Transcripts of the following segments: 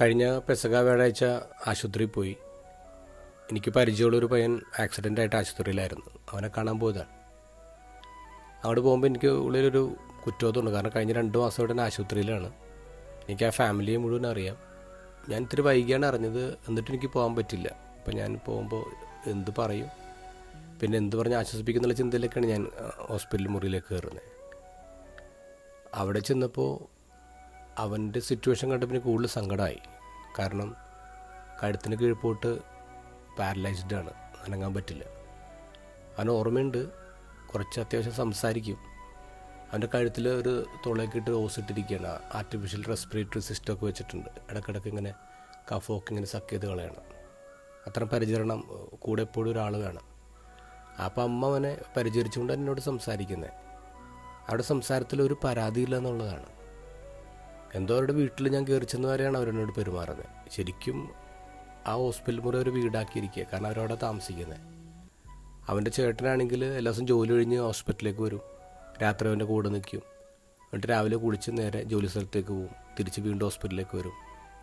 കഴിഞ്ഞ പെസക വ്യാഴാഴ്ച ആശുപത്രിയിൽ പോയി. എനിക്ക് പരിചയമുള്ളൊരു പയ്യൻ ആക്സിഡന്റ് ആയിട്ട് ആശുപത്രിയിലായിരുന്നു. അവനെ കാണാൻ പോയതാണ്. അവിടെ പോകുമ്പോൾ എനിക്ക് ഉള്ളിലൊരു കുറ്റബോധമുണ്ട്. കാരണം കഴിഞ്ഞ രണ്ട് മാസമായിട്ട് ഞാൻ ആശുപത്രിയിലാണ്. എനിക്ക് ആ ഫാമിലിയെ മുഴുവൻ അറിയാം. ഞാൻ ഇത്തിരി വൈകിയാണ് അറിഞ്ഞത്. എന്നിട്ട് എനിക്ക് പോകാൻ പറ്റില്ല. അപ്പം ഞാൻ പോകുമ്പോൾ എന്ത് പറയും? പിന്നെ എന്ത് പറഞ്ഞ് ആശ്വസിപ്പിക്കുന്നുള്ള ചിന്തയിലേക്കാണ് ഞാൻ ഹോസ്പിറ്റൽ മുറിയിലേക്ക് കയറുന്നത്. അവിടെ ചെന്നപ്പോൾ അവന്റെ സിറ്റുവേഷൻ കണ്ടപ്പോൾ എനിക്ക് കൂടുതൽ സങ്കടമായി. കാരണം കഴുത്തിന് കീഴ്പോട്ട് പാരലൈസ്ഡ് ആണ്. അനങ്ങാൻ പറ്റില്ല. അവന് ഓർമ്മയുണ്ട്. കുറച്ച് അത്യാവശ്യം സംസാരിക്കും. അവന്റെ കഴുത്തിൽ ഒരു തുളയൊക്കെ ഓസ് ഇട്ടിരിക്കുകയാണ്. ആർട്ടിഫിഷ്യൽ റെസ്പിറേറ്ററി സിസ്റ്റം ഒക്കെ വെച്ചിട്ടുണ്ട്. ഇടയ്ക്കിടയ്ക്ക് ഇങ്ങനെ കഫമൊക്കെ ഇങ്ങനെ സക്ക് ചെയ്ത് കളയണം. അത്ര പരിചരണം കൂടെ എപ്പോഴും ഒരാൾ വേണം. അപ്പം അമ്മ അവനെ പരിചരിച്ചുകൊണ്ട് എന്നോട് സംസാരിക്കുന്നത്. അവിടെ സംസാരത്തിൽ ഒരു പരാതിയില്ല എന്നുള്ളതാണ്. എന്തോ അവരുടെ വീട്ടിൽ ഞാൻ കയറി ചെന്ന് വരെയാണ് അവരെന്നോട് പെരുമാറുന്നത്. ശരിക്കും ആ ഹോസ്പിറ്റൽ മുറി ഒരു വീടാക്കിയിരിക്കുക. കാരണം അവരവിടെ താമസിക്കുന്നത്. അവന്റെ ചേട്ടനാണെങ്കിൽ എല്ലാ ദിവസവും ജോലി കഴിഞ്ഞ് ഹോസ്പിറ്റലിലേക്ക് വരും. രാത്രി അവന്റെ കൂടെ നിൽക്കും. എന്നിട്ട് രാവിലെ കുളിച്ച് നേരെ ജോലി സ്ഥലത്തേക്ക് പോകും തിരിച്ച് വീണ്ടും ഹോസ്പിറ്റലിലേക്ക് വരും.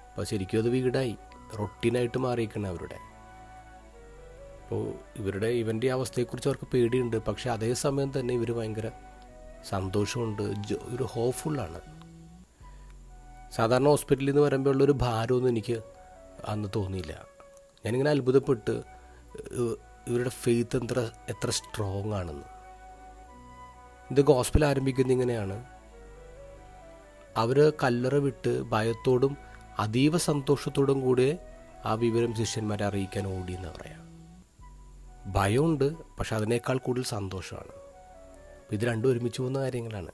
അപ്പോൾ ശരിക്കും അത് വീടായി. റൊട്ടീനായിട്ട് മാറിയിരിക്കണം അവരുടെ. അപ്പോൾ ഇവരുടെ ഇവന്റെ അവസ്ഥയെക്കുറിച്ച് അവർക്ക് പേടിയുണ്ട്. പക്ഷേ അതേസമയം തന്നെ ഇവർ ഭയങ്കര സന്തോഷമുണ്ട്. ഒരു ഹോപ്പ്ഫുള്ളാണ്. സാധാരണ ഹോസ്പിറ്റലിൽ നിന്ന് വരുമ്പോൾ ഉള്ളൊരു ഭാരമൊന്നും എനിക്ക് അന്ന് തോന്നിയില്ല. ഞാനിങ്ങനെ അത്ഭുതപ്പെട്ട് ഇവ- ഇവരുടെ ഫെയ്ത്ത് എത്ര എത്ര സ്ട്രോങ് ആണെന്ന്. ഇത് ഗോസ്പിൽ ആരംഭിക്കുന്നത് ഇങ്ങനെയാണ്. അവർ കല്ലറ വിട്ട് ഭയത്തോടും അതീവ സന്തോഷത്തോടും കൂടെ ആ വിവരം ശിഷ്യന്മാരെ അറിയിക്കാൻ ഓടി എന്ന് പറയാം. ഭയമുണ്ട് പക്ഷെ അതിനേക്കാൾ കൂടുതൽ സന്തോഷമാണ്. ഇത് രണ്ടും ഒരുമിച്ച് പോകുന്ന കാര്യങ്ങളാണ്.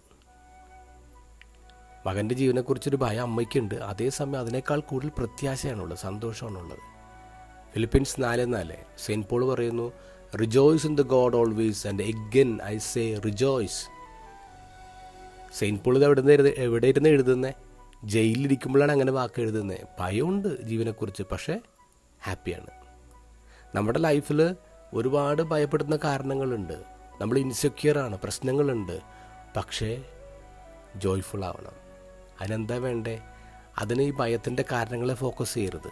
മകന്റെ ജീവനെക്കുറിച്ചൊരു ഭയം അമ്മയ്ക്കുണ്ട്. അതേസമയം അതിനേക്കാൾ കൂടുതൽ പ്രത്യാശയാണുള്ളത് സന്തോഷമാണുള്ളത്. ഫിലിപ്പീൻസ് നാല് നാല്. സെയിന്റ് പോൾ പറയുന്നു rejoice in the God always and again I say rejoice Saint Paul ഇത് എവിടെ നിന്ന് എവിടെ ഇരുന്ന് എഴുതുന്നത് ജയിലിലിരിക്കുമ്പോഴാണ് അങ്ങനെ വാക്ക് എഴുതുന്നത് ഭയമുണ്ട് ജീവനെക്കുറിച്ച് പക്ഷേ ഹാപ്പിയാണ്. നമ്മുടെ ലൈഫിൽ ഒരുപാട് ഭയപ്പെടുന്ന കാരണങ്ങളുണ്ട്. നമ്മൾ ഇൻസെക്യൂർ ആണ് പ്രശ്നങ്ങളുണ്ട്. പക്ഷേ ജോയ്ഫുൾ ആവണം. അതിനെന്താ വേണ്ടേ? അതിന് ഈ ഭയത്തിന്റെ കാരണങ്ങളെ ഫോക്കസ് ചെയ്യരുത്.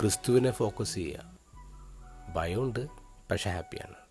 ക്രിസ്തുവിനെ ഫോക്കസ് ചെയ്യുക. ഭയമുണ്ട് പക്ഷേ ഹാപ്പിയാണ്